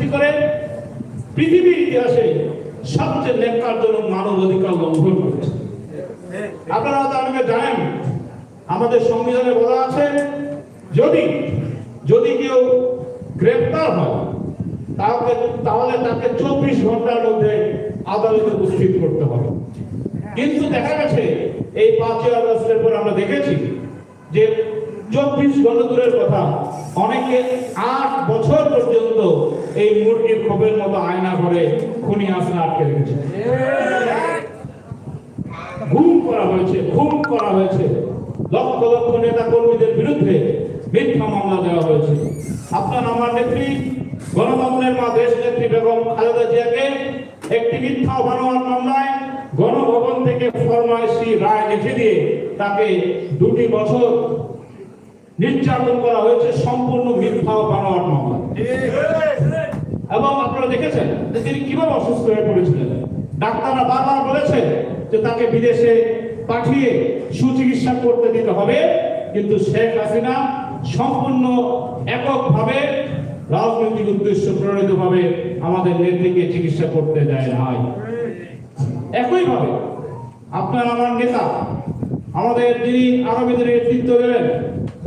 সৃষ্টি করে? পৃথিবীর ইতিহাসে সবচেয়ে নেককারজনক মানব অধিকার লঙ্ঘন করেছে। আপনারা অনেকে জানেন, আমাদের সংবিধানে বলা আছে, যদি যদি কেউ গ্রেপ্তার হয় তাহলে তাহলে তাকে চব্বিশ ঘণ্টার মধ্যে আদালতে উপস্থিত করতে হবে। কিন্তু দেখা গেছে, এই পাঁচই আগস্টের পর আমরা দেখেছি যে চব্বিশ ঘণ্টা দূরের কথা, অনেকে আট বছর পর্যন্ত এই মুরগির খোপের মতো আয়না করে খুনি আসনে আটকে রেখেছে। গুম করা হয়েছে খুন করা হয়েছে। লক্ষ লক্ষ নেতা কর্মীদের বিরুদ্ধে মিথ্যা মামলা দেওয়া হয়েছে। আপনার আমার নেত্রী গণতন্ত্রের মা, দেশ নেত্রী বেগম খালেদা জিয়াকে একটি মিথ্যা বানোয়ার মামলায় গণভবন থেকে ফরমাইশি রায় লিখে দিয়ে তাকে দুটি বছর নির্যাতন করা হয়েছে, সম্পূর্ণ মিথ্যা বানোয়ার মামলা। এবং আপনারা দেখেছেন যে তিনি কীভাবে অসুস্থ হয়ে পড়েছিলেন। ডাক্তাররা বারবার বলেছে যে তাকে বিদেশে পাঠিয়ে সুচিকিৎসা করতে দিতে হবে, কিন্তু শেখ হাসিনা সম্পূর্ণ এককভাবে রাজনৈতিক উদ্দেশ্য প্রণীত ভাবে আমাদের নেত্রীকে চিকিৎসা করতে দেয় নাই। একইভাবে আপনার আমার নেতা, আমাদের যিনি আগামীদের নেতৃত্ব দেবেন,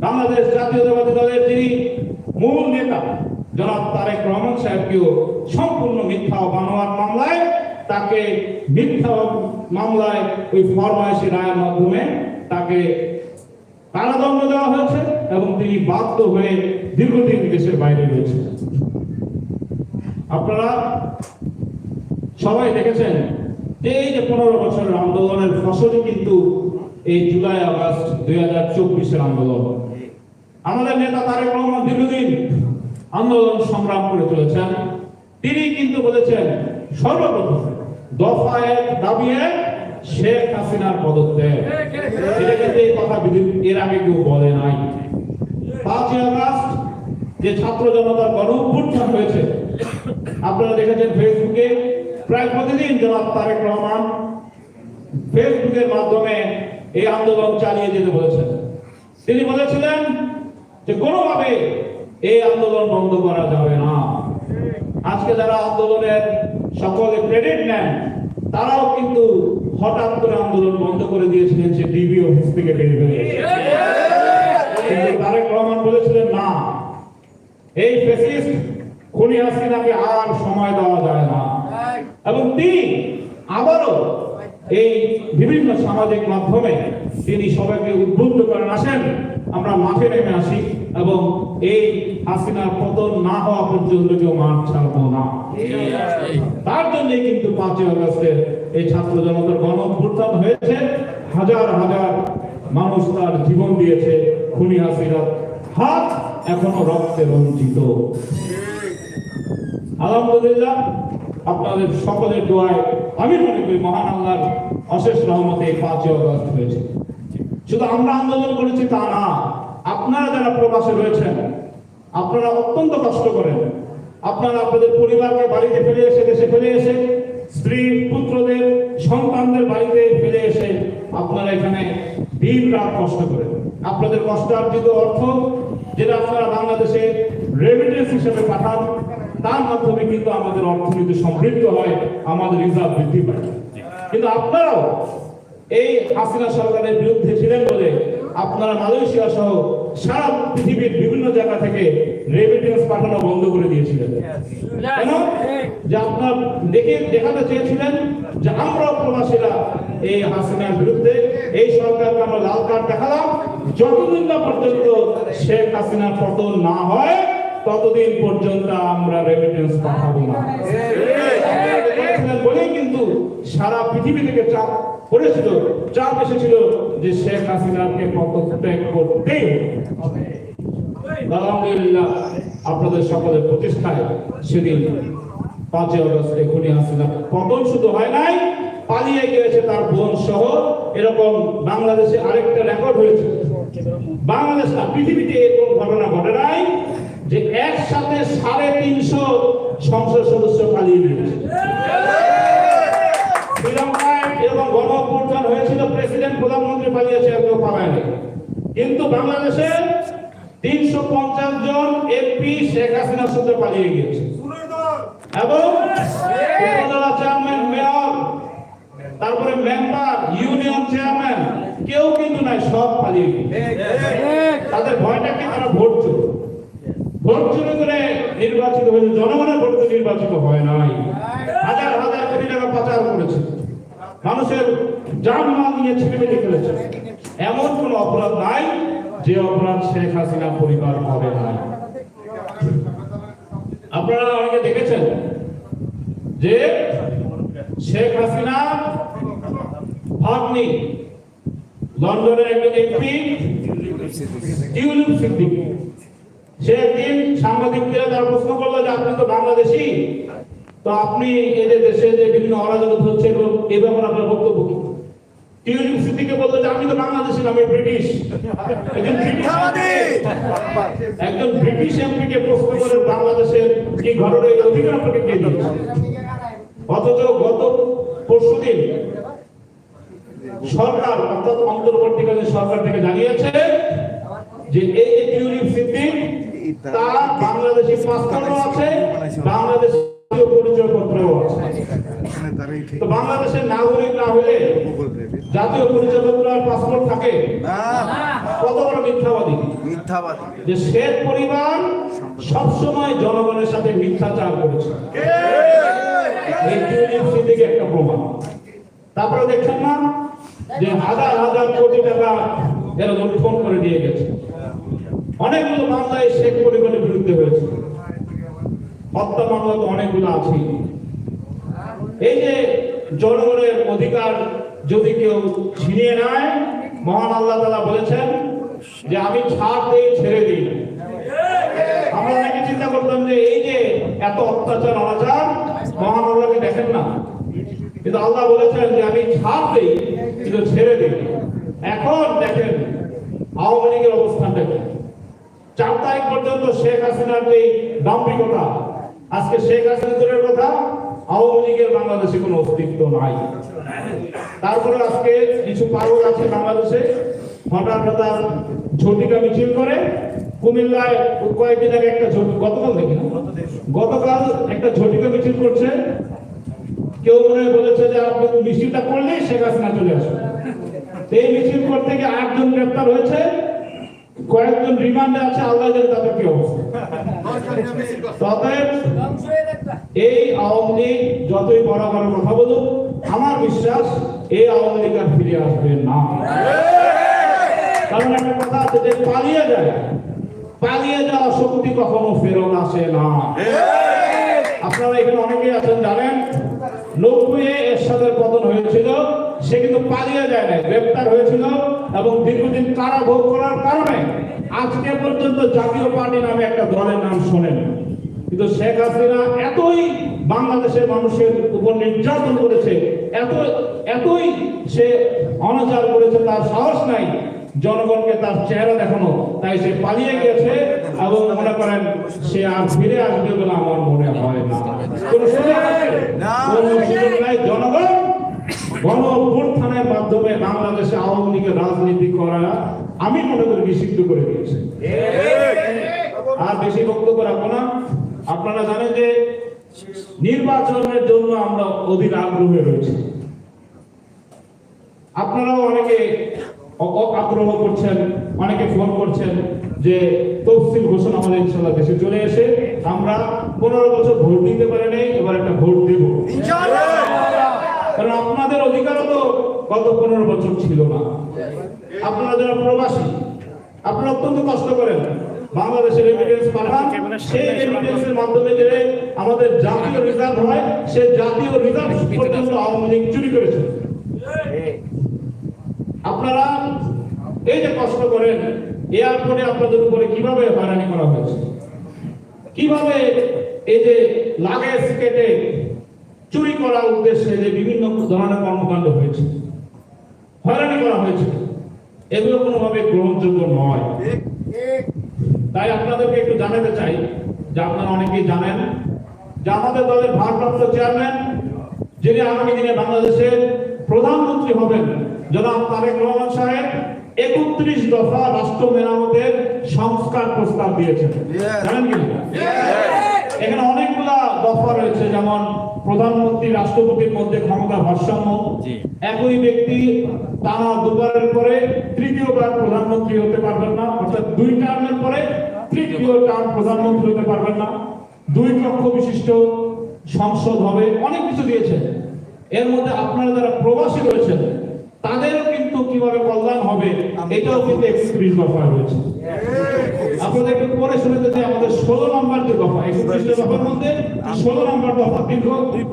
বাংলাদেশ জাতীয়তাবাদী দলের যিনি মূল নেতা জনাব তারেক রহমান সাহেবকেও সম্পূর্ণ মিথ্যা বানোয়ার মামলায়, তাকে মিথ্যা মামলায় ওই ফরমাইশি রায়ের মাধ্যমে তাকে কারাদণ্ড দেওয়া হয়েছে এবং তিনি বাধ্য হয়ে দীর্ঘদিন দেশের বাইরে রয়েছে আপনারা সবাই দেখেছেন, এই যে পনেরো বছরের আন্দোলনের ফসলই কিন্তু এই জুলাই আগস্ট দুই হাজার চব্বিশের আন্দোলন। আমাদের নেতা তারেক রহমান দীর্ঘদিন আন্দোলন সংগ্রাম করে চলেছেন। তিনি কিন্তু বলেছেন, সর্বপ্রথম দফা এক দাবি শেখ হাসিনার পদত্যাগ। কথা এর আগে কেউ বলে নাই। পাঁচই যে ছাত্র জনতার গণ হয়েছে, আপনারা দেখেছেন ফেসবুকে, প্রায় প্রতিদিন জনাব তারেক রহমান ফেসবুকের মাধ্যমে এই আন্দোলন চালিয়ে যেতে বলেছেন। তিনি বলেছিলেন যে কোনোভাবে এই আন্দোলন বন্ধ করা যাবে না। আজকে যারা আন্দোলনের সকলে ক্রেডিট নেন, তারাও কিন্তু হঠাৎ করে আন্দোলন বন্ধ করে দিয়েছিলেন সে ডিবি অফিস থেকে বেরিয়ে তারেক রহমান বলেছিলেন, না, এই ফেসিস্ট খুনি হাসিনাকে আর সময় দেওয়া যায় না। এবং তিনি আবারও এই বিভিন্ন সামাজিক মাধ্যমে তিনি সবাইকে উদ্বুদ্ধ করেন আসেন। আমরা মাঠে নেমে আসি এবং এই হাসিনার পতন না হওয়া পর্যন্ত কেউ মাঠ ছাড়বো না। তার জন্যই কিন্তু পাঁচই আগস্টের এই ছাত্র জনতার গণ হয়েছে। হাজার হাজার মানুষ তার জীবন দিয়েছে খুনি হাসিনার হাত এখনও রক্তে রঞ্জিত। আলহামদুলিল্লাহ, আপনাদের সকলের দোয়ায় আমি মনে করি মহান আল্লাহর অশেষ রহমতে পাঁচই অগস্ট হয়েছে। শুধু আমরা আন্দোলন করেছি তা না, আপনারা যারা প্রবাসে রয়েছেন, আপনারা অত্যন্ত কষ্ট করেন। আপনারা আপনাদের পরিবারকে বাড়িতে ফেলে এসে, দেশে ফেলে এসে, স্ত্রী, পুত্রদের, সন্তানদের বাড়িতে ফেলে এসে আপনারা এখানে দিন রাত কষ্ট করেন। আপনাদের কষ্ট কষ্টার্জিত অর্থ যেটা আপনারা বাংলাদেশে রেমিটেন্স হিসেবে পাঠান, তার মাধ্যমে কিন্তু আমাদের অর্থনীতি সমৃদ্ধ হয়, আমাদের রিজার্ভ বৃদ্ধি পায়। কিন্তু আপনারাও এই হাসিনা সরকারের বিরুদ্ধে ছিলেন বলে আপনারা মালয়েশিয়া সহ সারা পৃথিবীর বিভিন্ন জায়গা থেকে রেমিটেন্স পাঠানো বন্ধ করে দিয়েছিলেন। কেন? যে আপনার দেখে দেখাতে চেয়েছিলেন যে আমরা প্রবাসীরা এই হাসিনার বিরুদ্ধে এই সরকারকে আমরা লাল কার্ড দেখালাম। যতদিন না পর্যন্ত শেখ হাসিনার পতন না হয় ততদিন পর্যন্ত আমরা রেমিটেন্স পাঠাবো না। বলেই কিন্তু সারা পৃথিবী থেকে চাপ পড়েছিল চাপ এসেছিল যে শেখ হাসিনাকে পদত্যাগ করতেই হবে। আলহামদুলিল্লাহ, আপনাদের সকলের প্রতিষ্ঠায় সেদিন পাঁচই অগস্ট এখনই হাসিনা পতন শুধু হয় নাই, পালিয়ে গিয়েছে তার বোন সহ এরকম বাংলাদেশে আরেকটা রেকর্ড হয়েছে। বাংলাদেশ না পৃথিবীতে এরকম ঘটনা ঘটে নাই যে একসাথে কেউ পালায়নি কিন্তু বাংলাদেশে তিনশো পঞ্চাশ জন এমপি শেখ হাসিনার সাথে পালিয়ে গিয়েছে। এবং চেয়ারম্যান, মেয়র, তারপরে মেম্বার, ইউনিয়ন চেয়ারম্যান, কেউ কিন্তু নাই, সব পালিয়ে তাদের ভয়টা কি? তারা ভোট চোর। ভোট চুরি করে নির্বাচিত হয়েছে। জনগণের ভোট নির্বাচিত হয় নাই। হাজার হাজার কোটি টাকা পাচার করেছে। মানুষের জান মাল নিয়ে ছেলেমেয়ে ফেলেছে। এমন কোন অপরাধ নাই যে অপরাধ শেখ হাসিনা পরিবার হবে নাই আপনারা অনেকে দেখেছেন যে শেখ হাসিনা ভাগ্নি, লন্ডনের একজন এমপি, টিউলিপ সিদ্দিকী। সে একদিন সাংবাদিকদের তারা প্রশ্ন করল যে, আপনি তো বাংলাদেশি, তো আপনি এদের দেশে যে বিভিন্ন অরাজকতা হচ্ছে এই ব্যাপারে আপনার বক্তব্য কি? টিউলিপ সিদ্দিকে বলল যে আমি তো বাংলাদেশি না আমি ব্রিটিশ। একজন একজন ব্রিটিশ এমপিকে প্রশ্ন করে বাংলাদেশের কি ঘটনা এই অধিকার আপনাকে কে দিয়েছে? অথচ গত পরশুদিন সরকার অর্থাৎ অন্তর্বর্তীকালীন সরকার থেকে জানিয়েছে যে এই যে টিউলিপ সিদ্দিক তার বাংলাদেশি পাসপোর্টও আছে বাংলাদেশ পরিচয় পত্রও আছে। তো বাংলাদেশের নাগরিক না হলে জাতীয় পরিচয় পত্র আর পাসপোর্ট থাকে? কত বড় মিথ্যাবাদী? মিথ্যাবাদী। যে শেখ পরিবার সবসময় জনগণের সাথে মিথ্যাচার করেছে। একটা প্রমাণ। তারপরে দেখছেন না? যে হাজার হাজার কোটি টাকা এরা লুণ্ঠন করে দিয়ে গেছে। অনেকগুলো মামলায় শেখ পরিবারের বিরুদ্ধে হয়েছে। হত্যা মামলা তো অনেকগুলো আছে এই যে জনগণের অধিকার যদি কেউ ছিনিয়ে নেয়, মহান আল্লাহ তালা বলেছেন যে আমি ছাড় দিই ছেড়ে দিই। আমরা নাকি চিন্তা করতাম যে এই যে এত অত্যাচার, অনাচার, মহান আল্লাহকে দেখেন না। কিন্তু আল্লাহ বলেছেন যে আমি ছাড় দিই, কিন্তু ছেড়ে দিই। এখন দেখেন, আওয়ামী লীগের অবস্থান দেখেন। চার তারিখ পর্যন্ত শেখ হাসিনার যে দাম্ভিকতা, আজকে শেখ হাসিনা কথা আওয়ামী লীগের বাংলাদেশে কোনো অস্তিত্ব নাই। তারপরে আজকে কিছু পাগল আছে বাংলাদেশে। হঠাৎ হঠাৎ ঝটিকা মিছিল করে। কুমিল্লায় কয়েকদিন আগে একটা গতকাল দেখি না? গতকাল একটা ঝটিকা মিছিল করছে। কেউ মনে বলেছে যে আপনি মিছিলটা করলেই শেখ হাসিনা চলে আসবে। এই মিছিল করতে গিয়ে আটজন গ্রেপ্তার হয়েছে। কয়েকজন রিমান্ডে আছে, আল্লাহ জানে তাদের কি অবস্থা। যতই বড় বড় কথা বলুক, আমার বিশ্বাস এই আওয়ামী লীগ আর ফিরে আসবে না। কারণ একটা কথা আছে যে পালিয়ে যায়, পালিয়ে যাওয়া শক্তি কখনো ফেরত আসে না। আপনারা এখানে অনেকেই আছেন, জানেন নব্বই এরশাদের পতন হয়েছিল, সে কিন্তু পালিয়ে যায় না গ্রেপ্তার হয়েছিল এবং দীর্ঘদিন কারাভোগ করার কারণে আজকে পর্যন্ত জাতীয় পার্টি নামে একটা দলের নাম শোনেন। কিন্তু শেখ হাসিনা এতই বাংলাদেশের মানুষের উপর নির্যাতন করেছে এত এতই সে অনাচার করেছে তার সাহস নাই জনগণকে তার চেহারা দেখানো। তাই সে পালিয়ে গেছে এবং মনে করেন সে আর ফিরে আসবে বলে আমার মনে হয় না। জনগণ গণ অভ্যুত্থানের মাধ্যমে বাংলাদেশে আওয়ামী লীগের রাজনীতি করা আমি মনে করি নিষিদ্ধ করে দিয়েছে। আর বেশি বক্তব্য রাখব না। আপনারা জানেন যে নির্বাচনের জন্য আমরা অধীর আগ্রহে রয়েছি। আপনারাও অনেকে আগ্রহ করছেন, অনেকে ফোন করছেন যে তফসিল ঘোষণা আমাদের ইনশাল্লাহ দেশে চলে এসে আমরা পনেরো বছর ভোট দিতে পারি নাই এবার একটা ভোট দেব। কারণ আপনাদের অধিকারও তো গত পনেরো বছর ছিল না। আপনারা যারা প্রবাসী, আপনারা অত্যন্ত কষ্ট করেন। বাংলাদেশের রেমিটেন্স পাঠান, সেই রেমিটেন্সের মাধ্যমে যে আমাদের জাতীয় রিজার্ভ হয়, সে জাতীয় রিজার্ভ পর্যন্ত আওয়ামী লীগ চুরি করেছে। আপনারা এই যে কষ্ট করেন, এয়ারপোর্টে আপনাদের উপরে কীভাবে হয়রানি করা হয়েছে? কীভাবে এই যে লাগেজ কেটে চুরি করার উদ্দেশ্যে যে বিভিন্ন ধরনের কর্মকাণ্ড হয়েছে হয়রানি করা হয়েছে এগুলো কোনোভাবে গ্রহণযোগ্য নয়। তাই আপনাদেরকে একটু জানাতে চাই যে আপনারা অনেকেই জানেন যে আমাদের দলের ভারপ্রাপ্ত চেয়ারম্যান যিনি আগামী দিনে বাংলাদেশের প্রধানমন্ত্রী হবেন জনাব তারেক রহমান সাহেব একত্রিশ দফা রাষ্ট্র মেরামতের সংস্কার প্রস্তাব দিয়েছেন। জানেন কি? এখানে অনেকগুলা দফা রয়েছে যেমন প্রধানমন্ত্রী রাষ্ট্রপতির মধ্যে ক্ষমতা ভারসাম্য একই ব্যক্তি টানা দুবারের পরে তৃতীয়বার প্রধানমন্ত্রী হতে পারবেন না অর্থাৎ দুই টার্মের পরে তৃতীয় টার্ম প্রধানমন্ত্রী হতে পারবেন না। দুই কক্ষ বিশিষ্ট সংসদ হবে অনেক কিছু দিয়েছে। এর মধ্যে আপনারা যারা প্রবাসী রয়েছেন তাদেরও কিন্তু কীভাবে কল্যাণ হবে এটাও কিন্তু একত্রিশ দফায় রয়েছে। আপনাদের একটু পরে শুনে যে আমাদের ষোলো নম্বর যে দফা একত্রিশ দফার মধ্যে ষোলো নম্বর দফা দীর্ঘ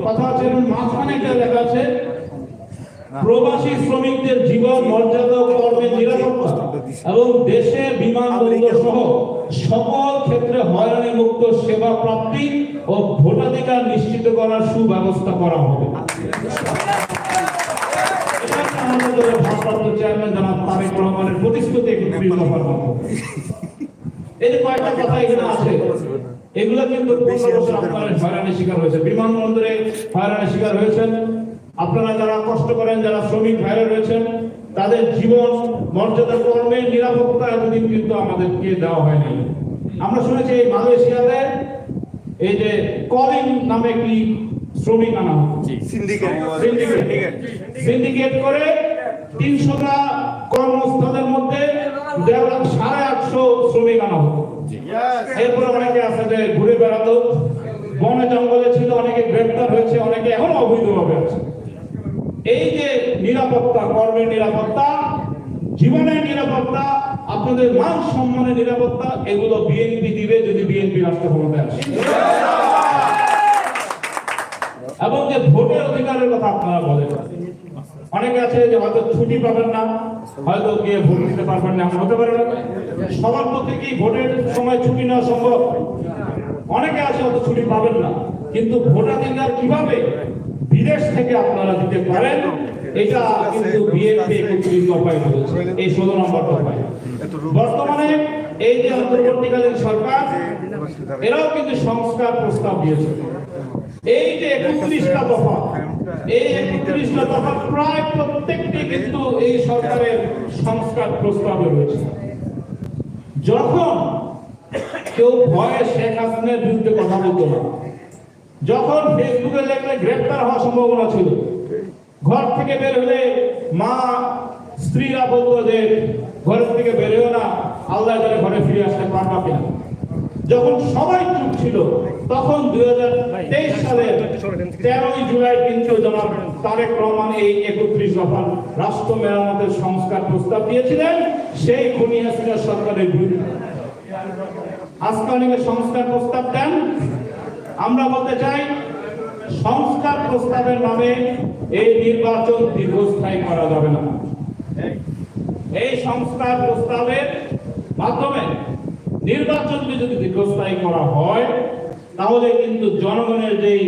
কথা আছে এবং মাঝখানে একটা লেখা আছে, প্রবাসী শ্রমিকদের জীবন, মর্যাদা ও কর্মের নিরাপত্তা এবং দেশের বিমানবন্দর সহ সকল ক্ষেত্রে হয়রানি মুক্ত সেবা প্রাপ্তি ও ভোটাধিকার নিশ্চিত করার সুব্যবস্থা করা হবে। ভারপ্রাপ্ত চেয়ারম্যান জনাব তারেক রহমানের প্রতিশ্রুতি একত্রিশ দফার মধ্যে এই যে কয়েকটা কথা এখানে আছে। এগুলো কিন্তু আপনারা হয়রানির শিকার হয়েছে। বিমানবন্দরে হয়রানির শিকার হয়েছেন। আপনারা যারা কষ্ট করেন যারা শ্রমিক ভাইরা রয়েছেন তাদের জীবন মর্যাদা কর্মের নিরাপত্তা এতদিন কিন্তু আমাদেরকে দেওয়া হয়নি। আমরা শুনেছি এই মালয়েশিয়াতে এই যে কলিং নামে একটি শ্রমিক আনা সিন্ডিকেট সিন্ডিকেট সিন্ডিকেট করে তিনশোটা কর্মস্থলের মধ্যে দেড় লাখ সাড়ে আটশো শ্রমিক আনা হতো। এরপরে অনেকে আছে যে ঘুরে বেড়াতো। বনে জঙ্গলে ছিল অনেকে গ্রেপ্তার হয়েছে অনেকে এখন অবৈধভাবে আছে। এই যে নিরাপত্তা কর্মের নিরাপত্তা জীবনের নিরাপত্তা আপনাদের মান সম্মানের নিরাপত্তা এগুলো বিএনপি দিবে যদি বিএনপি রাষ্ট্র ক্ষমতায় আসে এবং যে ভোটের অধিকারের কথা আপনারা বলেন। অনেকে আছে যে হয়তো ছুটি পাবেন না, হয়তো গিয়ে ভোট দিতে পারবেন না হতে পারে না। সবার পক্ষে কি ভোটের সময় ছুটি নেওয়া সম্ভব? অনেকে আছে হয়তো ছুটি পাবেন না, কিন্তু ভোটাধিকার কীভাবে বিদেশ থেকে আপনারা দিতে পারেন, এটা কিন্তু বিএনপি এই ষোলো নম্বর বর্তমানে এই যে অন্তর্বর্তীকালীন সরকার, এরাও কিন্তু সংস্কার প্রস্তাব দিয়েছে। এই যে একত্রিশটা দফা এই একত্রিশটা দফা প্রায় প্রত্যেকটি কিন্তু এই সরকারের সংস্কার প্রস্তাবে রয়েছে। যখন কেউ ভয়ে শেখ হাসিনার কথা বলতো না, যখন ফেসবুকে লেখলে গ্রেপ্তার হওয়ার সম্ভাবনা ছিল, ঘর থেকে বের হলে মা, স্ত্রীরা বলতো যে ঘরের থেকে বের হয়েও না, আল্লাহ ঘরে ফিরে আসতে পারবা কিনা। যখন সবাই চুপ ছিল তখন দুই হাজার তেইশ সালের তেরোই জুলাই কিন্তু জনাব তারেক রহমান এই একত্রিশ দফার রাষ্ট্র মেরামতের সংস্কার প্রস্তাব দিয়েছিলেন। সেই খুনি হাসিনা সরকারের বিরুদ্ধে। আজকে অনেকে সংস্কার প্রস্তাব দেন। আমরা বলতে চাই সংস্কার প্রস্তাবের নামে এই নির্বাচন দীর্ঘস্থায়ী করা যাবে না। এই সংস্কার প্রস্তাবের মাধ্যমে নির্বাচনকে যদি দীর্ঘস্থায়ী করা হয় তাহলে কিন্তু জনগণের যেই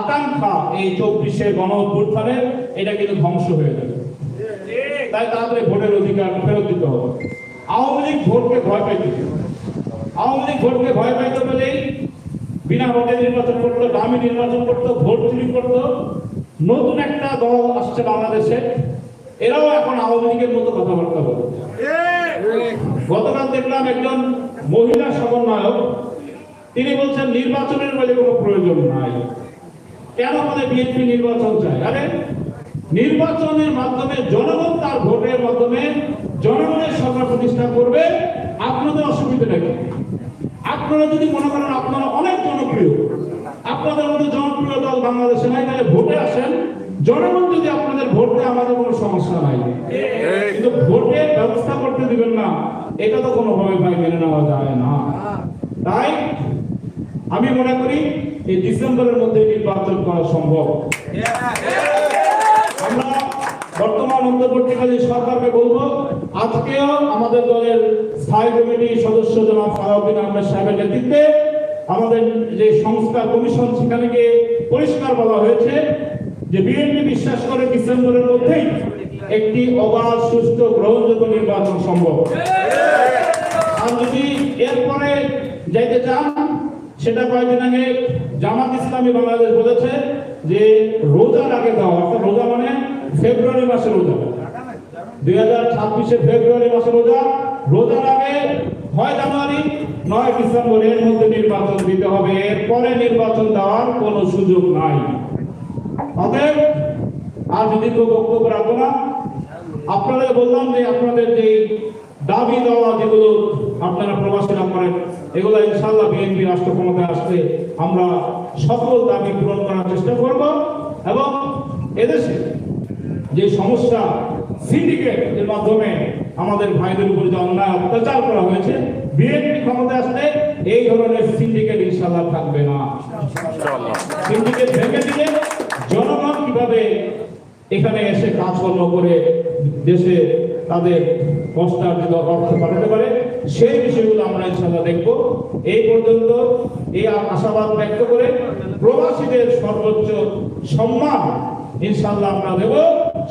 আকাঙ্ক্ষা এই চব্বিশে গণ অভ্যুত্থানের এটা কিন্তু ধ্বংস হয়ে যাবে। তাই তাড়াতাড়ি ভোটের অধিকার ফেরত দিতে হবে। আওয়ামী লীগ ভোটকে ভয় পাইতে আওয়ামী লীগ ভোটকে ভয় পাইতে পেলেই বিনা ভোটে নির্বাচন করতো দামি নির্বাচন করতো ভোট চুরি করতো। নতুন একটা দল আসছে বাংলাদেশে। এরাও এখন আওয়ামী লীগের মতো কথাবার্তা বলে। গতকাল দেখলাম একজন মহিলা সমন্বয়ক তিনি বলছেন, নির্বাচনের বলে কোনো প্রয়োজন নাই। কেন আমাদের বিএনপি নির্বাচন চায়? আরে, নির্বাচনের মাধ্যমে জনগণ তার ভোটের মাধ্যমে জনগণের সরকার প্রতিষ্ঠা করবে, আপনাদের অসুবিধা নাকি আপনারা যদি মনে করেন আপনারা অনেক জনপ্রিয়, আপনাদের মধ্যে জনপ্রিয় দল বাংলাদেশে নাই, তাহলে ভোটে আসেন। জনগণ যদি আপনাদের ভোট দেয়, আমাদের কোনো সমস্যা নাই। কিন্তু ভোটের ব্যবস্থা করতে দিবেন না, এটা তো কোনোভাবে ভাই মেনে নেওয়া যায় না। তাই আমি মনে করি এই ডিসেম্বরের মধ্যে নির্বাচন করা সম্ভব। আমরা বর্তমান অন্তর্বর্তীকালীন সরকারকে বলব, আজকেও আমাদের দলের স্থায়ী কমিটির সদস্য জনাব সালাউদ্দিন আহমেদ সাহেবের নেতৃত্বে আমাদের যে সংস্কার কমিশন সেখানে গিয়ে পরিষ্কার বলা হয়েছে যে বিএনপি বিশ্বাস করে ডিসেম্বরের মধ্যেই একটি অবাধ, সুষ্ঠু, গ্রহণযোগ্য নির্বাচন সম্ভব। আর যদি এরপরে যাইতে চান সেটা কয়েকদিন আগে জামাত ইসলামী বাংলাদেশ বলেছে যে রোজার আগে দেওয়া অর্থাৎ রোজা মানে ফেব্রুয়ারি মাসে রোজা। দুই হাজার ছাব্বিশে ফেব্রুয়ারি মাসে রোজা, রোজার আগে হয় জানুয়ারি, নয় ডিসেম্বর এর মধ্যে নির্বাচন দিতে হবে। এরপরে নির্বাচন দেওয়ার কোনো সুযোগ নাই। অতএব আর যদি কেউ বক্তব্য রাখব না আপনাদের বললাম যে আপনাদের যে দাবি দেওয়া যেগুলো আপনারা প্রবাসীরা করেন এগুলো ইনশাল্লাহ বিএনপি রাষ্ট্র ক্ষমতায় আসলে আমরা সকল দাবি পূরণ করার চেষ্টা করব এবং এদেশে যে সমস্যা সিন্ডিকেট এর মাধ্যমে আমাদের ভাইদের উপর যে অন্যায় অত্যাচার করা হয়েছে বিএনপি ক্ষমতায় আসলে এই ধরনের সিন্ডিকেট ইনশাল্লাহ থাকবে না। সিন্ডিকেট ভেঙে দিলে জনগণ কীভাবে এখানে এসে কাজকর্ম করে দেশে তাদের কষ্টার্জিত অর্থ পাঠাতে পারে। সেই বিষয়গুলো আমরা ইনশাল্লাহ দেখব। এই পর্যন্ত এই আশাবাদ ব্যক্ত করে প্রবাসীদের সর্বোচ্চ সম্মান ইনশাল্লাহ আমরা দেব।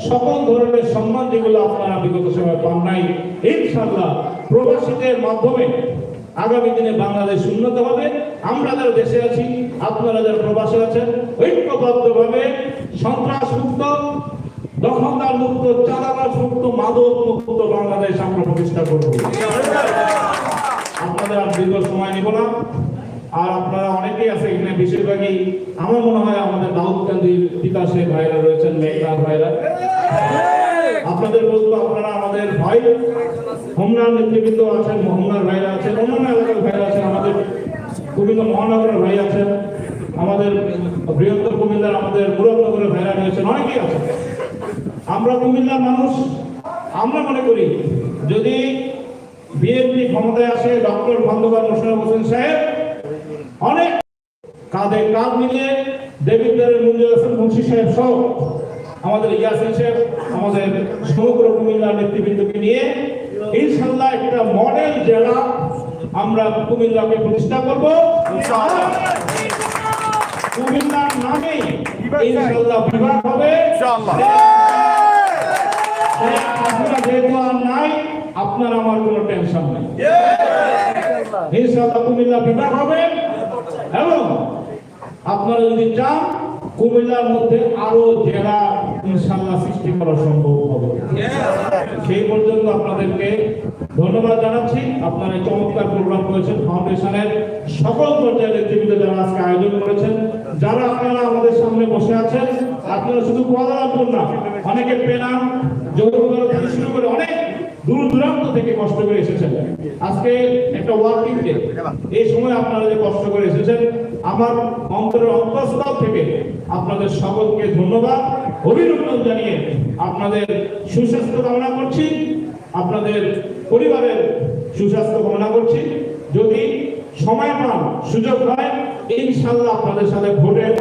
সকল ধরনের সম্মান যেগুলো আপনারা বিগত সময় পান নাই ইনশাল্লাহ প্রবাসীদের মাধ্যমে আগামী দিনে বাংলাদেশ উন্নত হবে। আমরা যারা দেশে আছি, আপনারা যারা প্রবাসে আছেন, ঐক্যবদ্ধভাবে সন্ত্রাস মুক্ত দখলদার মুক্ত, চাঁদাবাজ মুক্ত, মাদক মুক্ত বাংলাদেশ আমরা প্রতিষ্ঠা করব। আপনাদের আর দীর্ঘ সময় নিব না। আর আপনারা অনেকেই আছে এখানে, বেশিরভাগই আমার মনে হয় আমাদের দাউদকান্দির বিকাশের ভাইরা রয়েছেন মেঘনাথ ভাইরা। আপনাদের বলব, আপনারা আমাদের ভাই, হোমনার নেতৃবৃন্দ আছেন হোমনার ভাইরা আছেন, অন্যান্য এলাকার ভাইরা আছেন, আমাদের কুমিল্লা মহানগরের ভাই আছেন। আমাদের বৃহত্তর কুমিল্লার আমাদের মুরাদনগরের ভাইরা রয়েছেন, অনেকেই আছেন। আমরা কুমিল্লার মানুষ। আমরা মনে করি, যদি বিএনপি ক্ষমতায় আসে, ডক্টর খন্দকার মোশারফ হোসেন সাহেব, অনেক কাঁধে কাঁধ মিলিয়ে দেবিদ্বারের মুঞ্জুর হাসান, মুন্সি সাহেব সহ আমাদের ইয়াসিন সাহেব, আমাদের সমগ্র কুমিল্লার নেতৃবৃন্দকে নিয়ে ইনশাল্লাহ একটা মডেল জেলা আমরা কুমিল্লাকে প্রতিষ্ঠা করব। কুমিল্লার নামে ইনশাল্লাহ বিভাগ হবে। আপনারা যেহেতু আর নাই আপনার আমার কোনো টেনশন নেই। ইনশাল্লাহ কুমিল্লা বিভাগ হবে। এবং আপনারা যদি চান কুমিল্লার মধ্যে আরও জেলা ইনশাআল্লাহ সৃষ্টি করা সম্ভব হবে। সেই পর্যন্ত আপনাদেরকে ধন্যবাদ জানাচ্ছি। আপনারা চমৎকার প্রোগ্রাম করেছেন ফাউন্ডেশনের সকল পর্যায়ের নেতৃবৃন্দ যারা আজকে আয়োজন করেছেন, যারা আপনারা আমাদের সামনে বসে আছেন, আপনারা শুধু কুয়ালালামপুর না, অনেকে পেনাম জৌরবগড় থেকে শুরু করে অনেক দূর দূরান্ত থেকে কষ্ট করে এসেছেন। আজকে একটা ওয়ার্কিং ডে এই সময় আপনারা যে কষ্ট করে এসেছেন, আমার অন্তরের অন্তঃস্থল থেকে আপনাদের সকলকে ধন্যবাদ। অভিনন্দন জানিয়ে আপনাদের সুস্বাস্থ্য কামনা করছি। আপনাদের পরিবারের সুস্বাস্থ্য কামনা করছি। যদি সময় পান, সুযোগ হয় ইনশাল্লাহ আপনাদের সাথে ভোটের